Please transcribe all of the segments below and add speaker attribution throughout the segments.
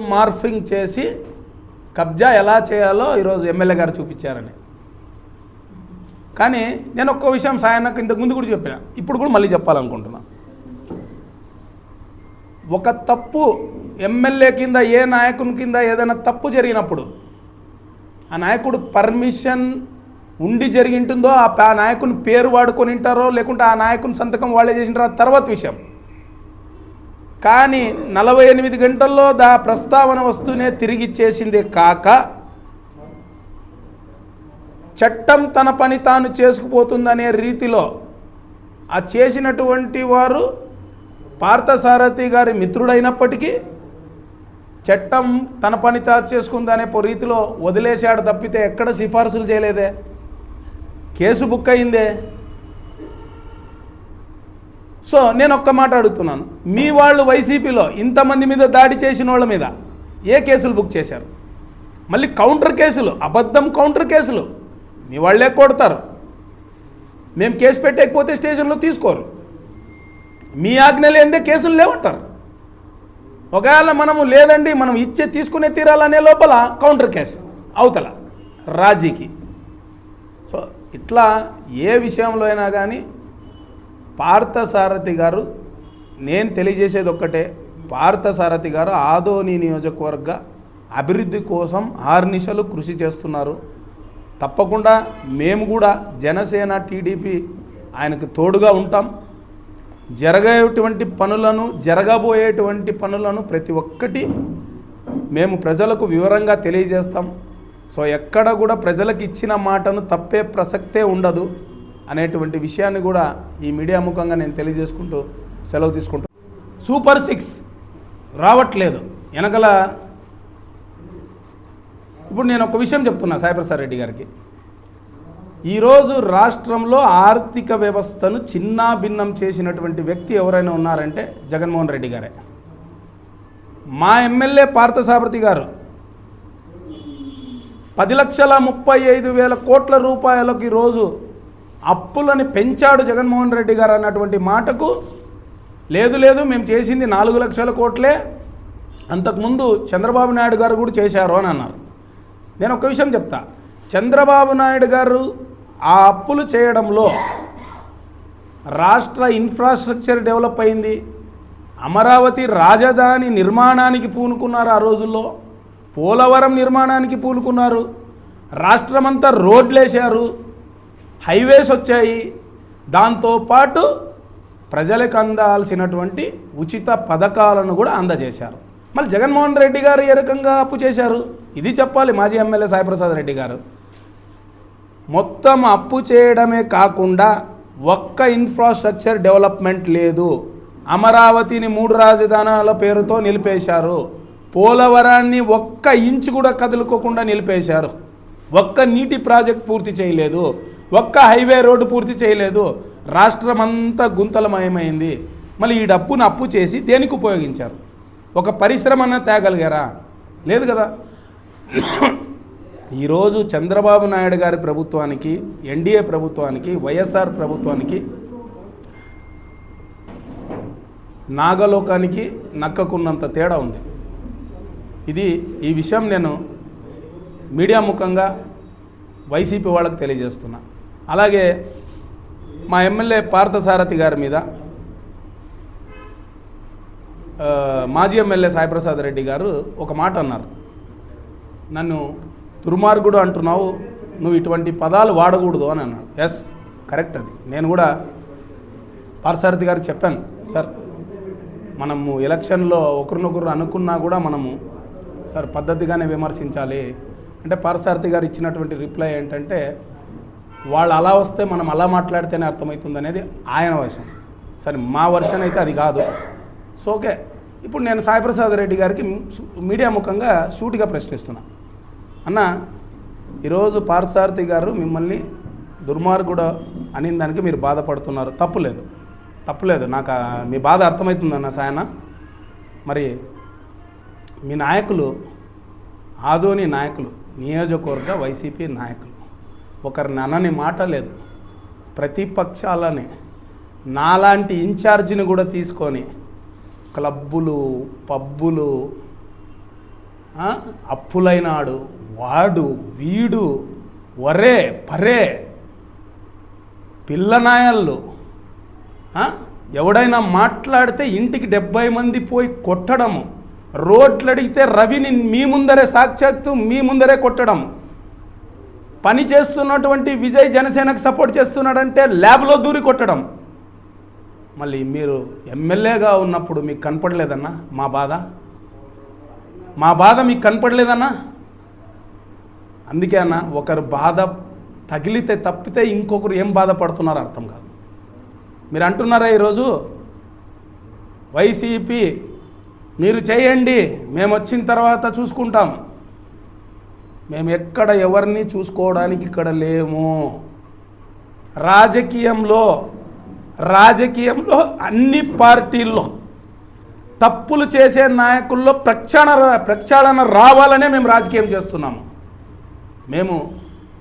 Speaker 1: Morphing చేసి కబ్జా ఎలా చేయాలో ఈరోజు ఎమ్మెల్యే గారు చూపించారని. కానీ నేను ఒక్క విషయం సాయన్నకు ఇంతకు ముందు కూడా చెప్పిన. ఇప్పుడు కూడా మళ్ళీ చెప్పాలనుకుంటున్నా. ఒక తప్పు ఎమ్మెల్యే కింద ఏ నాయకుని కింద ఏదైనా తప్పు జరిగినప్పుడు ఆ నాయకుడు పర్మిషన్ ఉండి జరిగింటుందో ఆ నాయకుని పేరు వాడుకొని ఉంటారో లేకుంటే ఆ నాయకుని సంతకం వాళ్ళే చేసింటారో తర్వాత విషయం. కానీ నలభై ఎనిమిది గంటల్లో దా ప్రస్తావన వస్తూనే తిరిగిచ్చేసిందే కాక చట్టం తన పని తాను చేసుకుపోతుందనే రీతిలో ఆ చేసినటువంటి వారు పార్థసారథి గారి మిత్రుడైనప్పటికీ చట్టం తన పని తాను చేసుకుందనే పో- రీతిలో వదిలేశాడు తప్పితే ఎక్కడ సిఫార్సులు చేయలేదే? కేసు బుక్ అయిందే? సో నేను ఒక్క మాట అడుగుతున్నాను. మీ వాళ్ళు వైసీపీలో ఇంతమంది మీద దాడి చేసిన వాళ్ళ మీద ఏ కేసులు బుక్ చేశారు? మళ్ళీ కౌంటర్ కేసులు అబద్ధం కౌంటర్ కేసులు మీ వాళ్ళే కొడతారు. మేము కేసు పెట్టకపోతే స్టేషన్లో తీసుకోరు. మీ ఆజ్ఞ లేదే కేసులు లేవంటారు. ఒకవేళ మనము లేదండి మనం ఇచ్చే తీసుకునే తీరాలనే లోపల కౌంటర్ కేసు అవతల రాజీకి. సో ఇట్లా ఏ విషయంలో అయినా కానీ పార్థసారథి గారు నేను తెలియజేసేది ఒక్కటే పార్థసారథి గారు ఆదోని నియోజకవర్గ అభివృద్ధి కోసం ఆర్నిశలు కృషి చేస్తున్నారు. తప్పకుండా మేము కూడా జనసేన టీడీపీ ఆయనకు తోడుగా ఉంటాం. జరగేటువంటి పనులను జరగబోయేటువంటి పనులను ప్రతి ఒక్కటి మేము ప్రజలకు వివరంగా తెలియజేస్తాం. సో ఎక్కడ కూడా ప్రజలకు ఇచ్చిన మాటను తప్పే ప్రసక్తే ఉండదు. అనేటువంటి విషయాన్ని కూడా ఈ మీడియా ముఖంగా నేను తెలియజేసుకుంటూ సెలవు తీసుకుంటూ సూపర్ సిక్స్ రావట్లేదు. వెనకల ఇప్పుడు నేను ఒక విషయం చెప్తున్నా సాయిప్రసాద్ రెడ్డి గారికి. ఈరోజు రాష్ట్రంలో ఆర్థిక వ్యవస్థను చిన్నా భిన్నం చేసినటువంటి వ్యక్తి ఎవరైనా ఉన్నారంటే జగన్మోహన్ రెడ్డి గారే. మా ఎమ్మెల్యే పార్థసారథి గారు. పది లక్షల ముప్పై ఐదు వేల కోట్ల రూపాయలకి రోజు అప్పులని పెంచాడు జగన్మోహన్ రెడ్డి గారు అన్నటువంటి మాటకు లేదు లేదు మేము చేసింది నాలుగు లక్షల కోట్లే. అంతకుముందు చంద్రబాబు నాయుడు గారు కూడా చేశారు అని అన్నారు. నేను ఒక విషయం చెప్తా. చంద్రబాబు నాయుడు గారు ఆ అప్పులు చేయడంలో రాష్ట్ర ఇన్ఫ్రాస్ట్రక్చర్ డెవలప్ అయింది. అమరావతి రాజధాని నిర్మాణానికి పూనుకున్నారు ఆ రోజుల్లో. పోలవరం నిర్మాణానికి పూనుకున్నారు. రాష్ట్రమంతా రోడ్లేశారు. హైవేస్ వచ్చాయి. దాంతోపాటు ప్రజలకు అందాల్సినటువంటి ఉచిత పథకాలను కూడా అందజేశారు. మళ్ళీ జగన్మోహన్ రెడ్డి గారు ఏ రకంగా అప్పు చేశారు? ఇది చెప్పాలి మాజీ ఎమ్మెల్యే సాయిప్రసాద్ రెడ్డి గారు. మొత్తం అప్పు చేయడమే కాకుండా ఒక్క ఇన్ఫ్రాస్ట్రక్చర్ డెవలప్మెంట్ లేదు. అమరావతిని మూడు రాజధానాల పేరుతో నిలిపేశారు. పోలవరాన్ని ఒక్క ఇంచు కూడా కదులుకోకుండా నిలిపేశారు. ఒక్క నీటి ప్రాజెక్ట్ పూర్తి చేయలేదు. ఒక్క హైవే రోడ్డు పూర్తి చేయలేదు. రాష్ట్రం అంతా గుంతలమయమైంది. మళ్ళీ ఈ డబ్బును అప్పు చేసి దేనికి ఉపయోగించారు? ఒక పరిశ్రమన తేగలిగారా? లేదు కదా. ఈరోజు చంద్రబాబు నాయుడు గారి ప్రభుత్వానికి ఎన్డీఏ ప్రభుత్వానికి వైఎస్ఆర్ ప్రభుత్వానికి నాగలోకానికి నక్కకున్నంత తేడా ఉంది. ఇది ఈ విషయం నేను మీడియా ముఖంగా వైసీపీ వాళ్ళకి తెలియజేస్తున్నా. అలాగే మా ఎమ్మెల్యే పార్థసారథి గారి మీద మాజీ ఎమ్మెల్యే సాయిప్రసాద్ రెడ్డి గారు ఒక మాట అన్నారు. నన్ను దుర్మార్గుడు అంటున్నావు నువ్వు ఇటువంటి పదాలు వాడకూడదు అని అన్నాడు. ఎస్ కరెక్ట్ అది. నేను కూడా పార్థసారథి గారు చెప్పాను సార్ మనము ఎలక్షన్లో ఒకరినొకరు అనుకున్నా కూడా మనము సార్ పద్ధతిగానే విమర్శించాలి. అంటే పార్థసారథి గారు ఇచ్చినటువంటి రిప్లై ఏంటంటే వాళ్ళు అలా వస్తే మనం అలా మాట్లాడితేనే అర్థమవుతుంది అనేది ఆయన వర్షన్ సరే మా వర్షన్ అయితే అది కాదు. So okay. ఇప్పుడు నేను సాయిప్రసాద్ రెడ్డి గారికి మీడియా ముఖంగా సూటిగా ప్రశ్నిస్తున్నా. అన్న ఈరోజు పార్థసారథి గారు మిమ్మల్ని దుర్మార్గుడు అని దానికి మీరు బాధపడుతున్నారు. తప్పులేదు తప్పులేదు నాకు మీ బాధ అర్థమవుతుందన్న సాయన? మరి మీ నాయకులు ఆదోని నాయకులు నియోజకవర్గ వైసీపీ నాయకులు ఒకరిని అనని మాట లేదు. ప్రతిపక్షాలని నాలాంటి ఇన్ఛార్జిని కూడా తీసుకొని క్లబ్బులు పబ్బులు అప్పులైనాడు వాడు వీడు వరే పరే పిల్లనాయళ్ళు ఎవడైనా మాట్లాడితే ఇంటికి డెబ్బై మంది పోయి కొట్టడము రోడ్లు అడిగితే రవిని మీ ముందరే సాక్షాత్తు మీ ముందరే కొట్టడం పని చేస్తున్నటువంటి విజయ్ జనసేనకు సపోర్ట్ చేస్తున్నాడంటే ల్యాబ్లో దూరి కొట్టడం. మళ్ళీ మీరు ఎమ్మెల్యేగా ఉన్నప్పుడు మీకు కనపడలేదన్నా? మా బాధ? మా బాధ మీకు కనపడలేదన్నా? అందుకే అన్న ఒకరు బాధ తగిలితే తప్పితే ఇంకొకరు ఏం బాధపడుతున్నారో అర్థం కాదు. మీరు అంటున్నారా ఈరోజు? వైసీపీ మీరు చేయండి మేము వచ్చిన తర్వాత చూసుకుంటాం. మేము ఎక్కడ ఎవరిని చూసుకోవడానికి ఇక్కడ లేము. రాజకీయంలో రాజకీయంలో అన్ని పార్టీల్లో తప్పులు చేసే నాయకుల్లో ప్రక్షాళన ప్రక్షాళన రావాలనే మేము రాజకీయం చేస్తున్నాము. మేము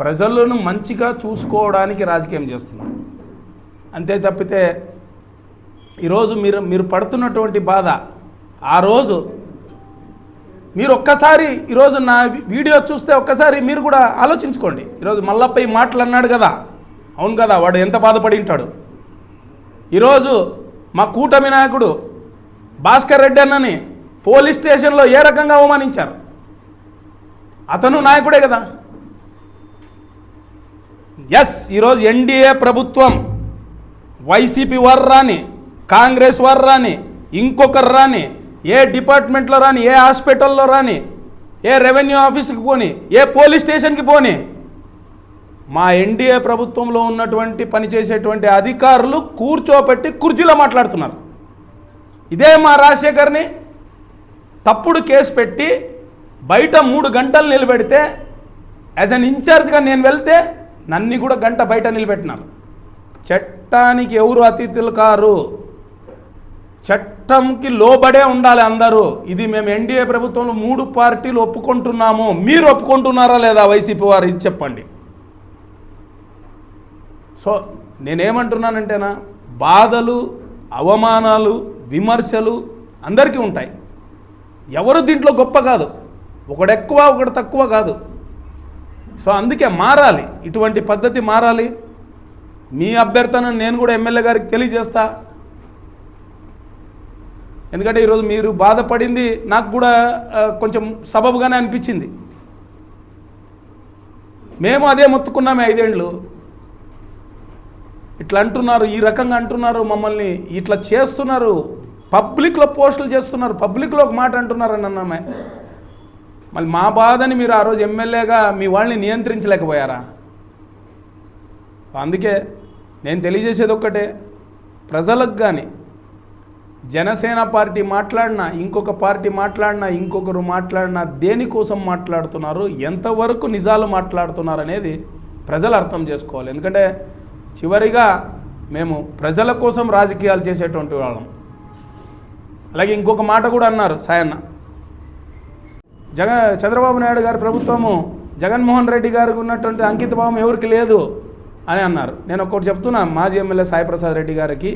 Speaker 1: ప్రజలను మంచిగా చూసుకోవడానికి రాజకీయం చేస్తున్నాం. అంతే తప్పితే ఈరోజు మీరు మీరు పడుతున్నటువంటి బాధ ఆ రోజు మీరు ఒక్కసారి ఈరోజు నా వీడియో చూస్తే ఒక్కసారి మీరు కూడా ఆలోచించుకోండి. ఈరోజు మల్లప్ప మాటలు అన్నాడు కదా. అవును కదా వాడు ఎంత బాధపడి ఉంటాడు. ఈరోజు మా కూటమి నాయకుడు భాస్కర్ రెడ్డి అన్నని పోలీస్ స్టేషన్లో ఏ రకంగా అవమానించారు? అతను నాయకుడే కదా. ఎస్ ఈరోజు ఎన్డీఏ ప్రభుత్వం వైసీపీ వర్రాని రాని కాంగ్రెస్ వర్రాని ఇంకొకరు రాని ఏ డిపార్ట్మెంట్లో రాని ఏ హాస్పిటల్లో రాని ఏ రెవెన్యూ ఆఫీస్కి పోని ఏ పోలీస్ స్టేషన్కి పోని మా ఎన్డీఏ ప్రభుత్వంలో ఉన్నటువంటి పనిచేసేటువంటి అధికారులు కూర్చోపెట్టి కుర్చీలో మాట్లాడుతున్నారు. ఇదే మా రాజశేఖర్ని తప్పుడు కేసు పెట్టి బయట మూడు గంటలు నిలబెడితే యాజ్ అన్ ఇన్ఛార్జ్గా నేను వెళ్తే నన్ను కూడా గంట బయట నిలబెట్టినారు. చట్టానికి ఎవరు అతిథులు కారు? చట్టంకి లోబడే ఉండాలి అందరూ. ఇది మేము ఎన్డీఏ ప్రభుత్వంలో మూడు పార్టీలు ఒప్పుకుంటున్నాము. మీరు ఒప్పుకుంటున్నారా లేదా వైసీపీ వారు? ఇది చెప్పండి. సో నేనేమంటున్నానంటేనా బాధలు అవమానాలు విమర్శలు అందరికీ ఉంటాయి. ఎవరు దీంట్లో గొప్ప కాదు. ఒకడెక్కువ ఒకడు తక్కువ కాదు. సో అందుకే మారాలి. ఇటువంటి పద్ధతి మారాలి. మీ అభ్యర్థన నేను కూడా ఎమ్మెల్యే గారికి తెలియజేస్తా. ఎందుకంటే ఈరోజు మీరు బాధపడింది నాకు కూడా కొంచెం సబబుగానే అనిపించింది. మేము అదే మొత్తుకున్నామే ఐదేండ్లు. ఇట్లా అంటున్నారు ఈ రకంగా అంటున్నారు మమ్మల్ని ఇట్లా చేస్తున్నారు పబ్లిక్లో పోస్టులు చేస్తున్నారు పబ్లిక్లో ఒక మాట అంటున్నారు అన్నామే. మళ్ళీ మా బాధని మీరు ఆ రోజు ఎమ్మెల్యేగా మీ వాళ్ళని నియంత్రించలేకపోయారా? అందుకే నేను తెలియజేసేది ఒక్కటే ప్రజలకు కానీ జనసేన పార్టీ మాట్లాడినా ఇంకొక పార్టీ మాట్లాడినా ఇంకొకరు మాట్లాడినా దేనికోసం మాట్లాడుతున్నారు ఎంతవరకు నిజాలు మాట్లాడుతున్నారు అనేది ప్రజలు అర్థం చేసుకోవాలి. ఎందుకంటే చివరిగా మేము ప్రజల కోసం రాజకీయాలు చేసేటువంటి వాళ్ళం. అలాగే ఇంకొక మాట కూడా అన్నారు సాయన్న. జగ చంద్రబాబు నాయుడు గారి ప్రభుత్వము జగన్మోహన్ రెడ్డి గారికి ఉన్నటువంటి అంకిత భావం ఎవరికి లేదు అని అన్నారు. నేను ఒకటి చెప్తున్నా మాజీ ఎమ్మెల్యే సాయిప్రసాద్ రెడ్డి గారికి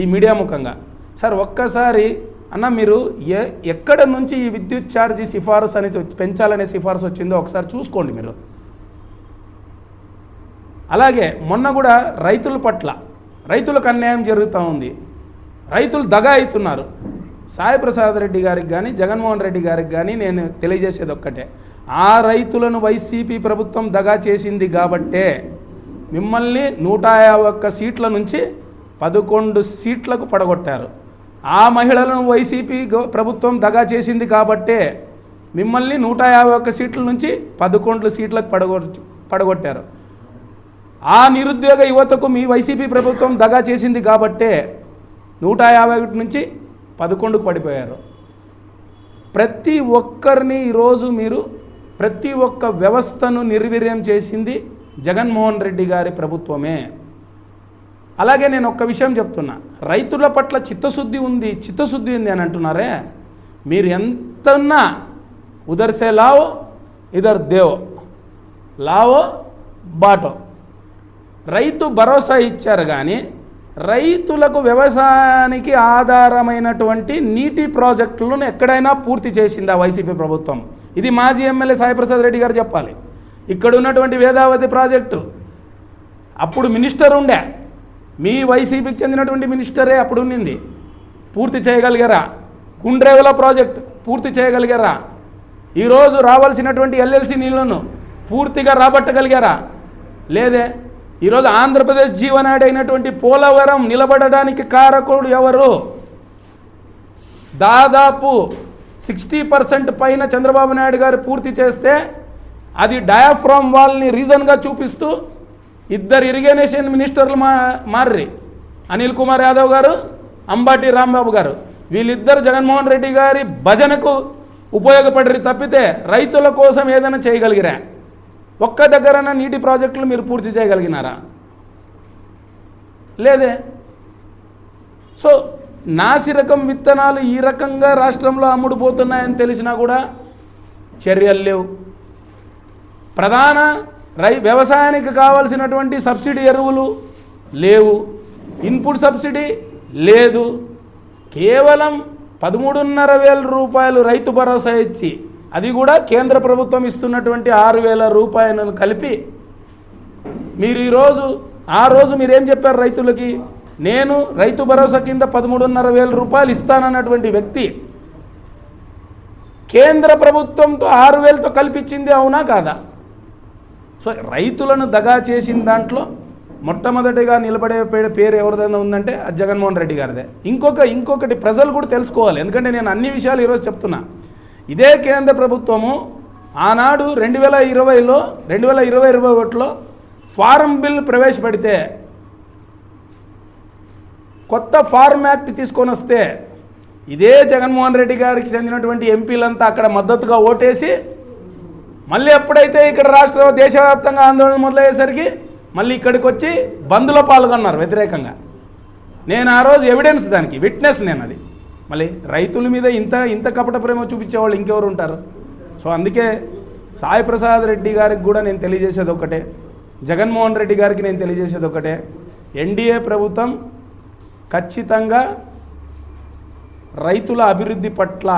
Speaker 1: ఈ మీడియా ముఖంగా. సార్ ఒక్కసారి అన్న మీరు ఏ ఎక్కడ నుంచి ఈ విద్యుత్ ఛార్జీ సిఫారసు అనేది పెంచాలనే సిఫారసు వచ్చిందో ఒకసారి చూసుకోండి మీరు. అలాగే మొన్న కూడా రైతుల పట్ల రైతులకు అన్యాయం జరుగుతూ ఉంది. రైతులు దగా అవుతున్నారు. సాయిప్రసాద్ రెడ్డి గారికి కానీ జగన్మోహన్ రెడ్డి గారికి కానీ నేను తెలియజేసేది ఒక్కటే. ఆ రైతులను వైసీపీ ప్రభుత్వం దగా చేసింది కాబట్టే మిమ్మల్ని నూట యాభై ఒక్క సీట్ల నుంచి పదకొండు సీట్లకు పడగొట్టారు. ఆ మహిళలను వైసీపీ ప్రభుత్వం దగా చేసింది కాబట్టే మిమ్మల్ని నూట యాభై ఒక్క సీట్ల నుంచి పదకొండు సీట్లకు పడగొ పడగొట్టారు. ఆ నిరుద్యోగ యువతకు మీ వైసీపీ ప్రభుత్వం దగా చేసింది కాబట్టే నూట యాభై ఒకటి నుంచి పదకొండుకు పడిపోయారు. ప్రతి ఒక్కరిని ఈరోజు మీరు ప్రతి ఒక్క వ్యవస్థను నిర్వీర్యం చేసింది జగన్మోహన్ రెడ్డి గారి ప్రభుత్వమే. అలాగే నేను ఒక్క విషయం చెప్తున్నా. రైతుల పట్ల చిత్తశుద్ధి ఉంది చిత్తశుద్ధి ఉంది అని అంటున్నారే? మీరు ఎంతన్నా ఉదర్సే లావో ఇదర్ దేవో. లావో బాటో. రైతు భరోసా ఇచ్చారు కానీ రైతులకు వ్యవసాయానికి ఆధారమైనటువంటి నీటి ప్రాజెక్టులను ఎక్కడైనా పూర్తి చేసిందా వైసీపీ ప్రభుత్వం? ఇది మాజీ ఎమ్మెల్యే సాయిప్రసాద్ రెడ్డి గారు చెప్పాలి. ఇక్కడ ఉన్నటువంటి వేదావతి ప్రాజెక్టు. అప్పుడు మినిస్టర్ ఉండే. మీ వైసీపీకి చెందినటువంటి మినిస్టరే అప్పుడు ఉన్నింది. పూర్తి చేయగలిగారా? కుండ్రేవుల ప్రాజెక్ట్ పూర్తి చేయగలిగారా? ఈరోజు రావాల్సినటువంటి ఎల్ఎల్సి నీళ్ళను పూర్తిగా రాబట్టగలిగారా? లేదే ఈరోజు ఆంధ్రప్రదేశ్ జీవనాడి అయినటువంటి పోలవరం నిలబడడానికి కారకుడు ఎవరు? దాదాపు సిక్స్టీ పర్సెంట్ పైన చంద్రబాబు నాయుడు గారు పూర్తి చేస్తే అది డయాఫ్రామ్ వాల్ని రీజన్గా చూపిస్తూ ఇద్దరు ఇరిగేషన్ మినిస్టర్లు మా మార్రి. అనిల్ కుమార్ యాదవ్ గారు అంబాటి రాంబాబు గారు. వీళ్ళిద్దరు జగన్మోహన్ రెడ్డి గారి భజనకు ఉపయోగపడరు తప్పితే రైతుల కోసం ఏదైనా చేయగలిగిరా? ఒక్క దగ్గరన నీటి ప్రాజెక్టులు మీరు పూర్తి చేయగలిగినారా? లేదే. సో నాసిరకం విత్తనాలు ఈ రకంగా రాష్ట్రంలో అమ్ముడుపోతున్నాయని తెలిసినా కూడా చర్యలు లేవు. ప్రధాన రై వ్యవసాయానికి కావాల్సినటువంటి సబ్సిడీ ఎరువులు లేవు. ఇన్పుట్ సబ్సిడీ లేదు. కేవలం పదమూడున్నర వేల రూపాయలు రైతు భరోసా ఇచ్చి అది కూడా కేంద్ర ప్రభుత్వం ఇస్తున్నటువంటి ఆరు వేల రూపాయలను కలిపి మీరు ఈరోజు ఆ రోజు మీరేం చెప్పారు రైతులకి? నేను రైతు భరోసా కింద పదమూడున్నర వేల రూపాయలు ఇస్తానన్నటువంటి వ్యక్తి కేంద్ర ప్రభుత్వంతో ఆరు వేలతో కల్పించింది అవునా కాదా? సో రైతులను దగా చేసిన దాంట్లో మొట్టమొదటిగా నిలబడే పేరు ఎవరిదైనా ఉందంటే అది జగన్మోహన్ రెడ్డి గారిదే. ఇంకొక ఇంకొకటి ప్రజలు కూడా తెలుసుకోవాలి. ఎందుకంటే నేను అన్ని విషయాలు ఈరోజు చెప్తున్నా. ఇదే కేంద్ర ప్రభుత్వము ఆనాడు రెండు వేల ఇరవైలో రెండు వేల ఇరవై ఇరవై ఒకటిలో ఫారం బిల్ ప్రవేశపెడితే కొత్త ఫార్మ్ యాక్ట్ తీసుకొని వస్తే ఇదే జగన్మోహన్ రెడ్డి గారికి చెందినటువంటి ఎంపీలంతా అక్కడ మద్దతుగా ఓటేసి మళ్ళీ ఎప్పుడైతే ఇక్కడ రాష్ట్ర దేశవ్యాప్తంగా ఆందోళన మొదలయ్యేసరికి మళ్ళీ ఇక్కడికి వచ్చి బంద్లో పాల్గొన్నారు వ్యతిరేకంగా. నేను ఆ రోజు ఎవిడెన్స్ దానికి విట్నెస్ నేను అది. మళ్ళీ రైతుల మీద ఇంత ఇంత కపట ప్రేమ చూపించేవాళ్ళు ఇంకెవరు ఉంటారు? సో అందుకే సాయి ప్రసాద్ రెడ్డి గారికి కూడా నేను తెలియజేసేది ఒకటే. జగన్మోహన్ రెడ్డి గారికి నేను తెలియజేసేది ఒకటే. ఎన్డీఏ ప్రభుత్వం ఖచ్చితంగా రైతుల అభివృద్ధి పట్ల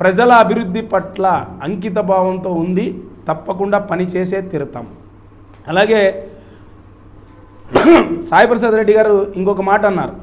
Speaker 1: ప్రజల అభివృద్ధి పట్ల అంకిత భావంతో ఉంది తప్పకుండా పని చేసే తీరుతాం. అలాగే సాయిప్రసాద్ రెడ్డి గారు ఇంకొక మాట అన్నారు.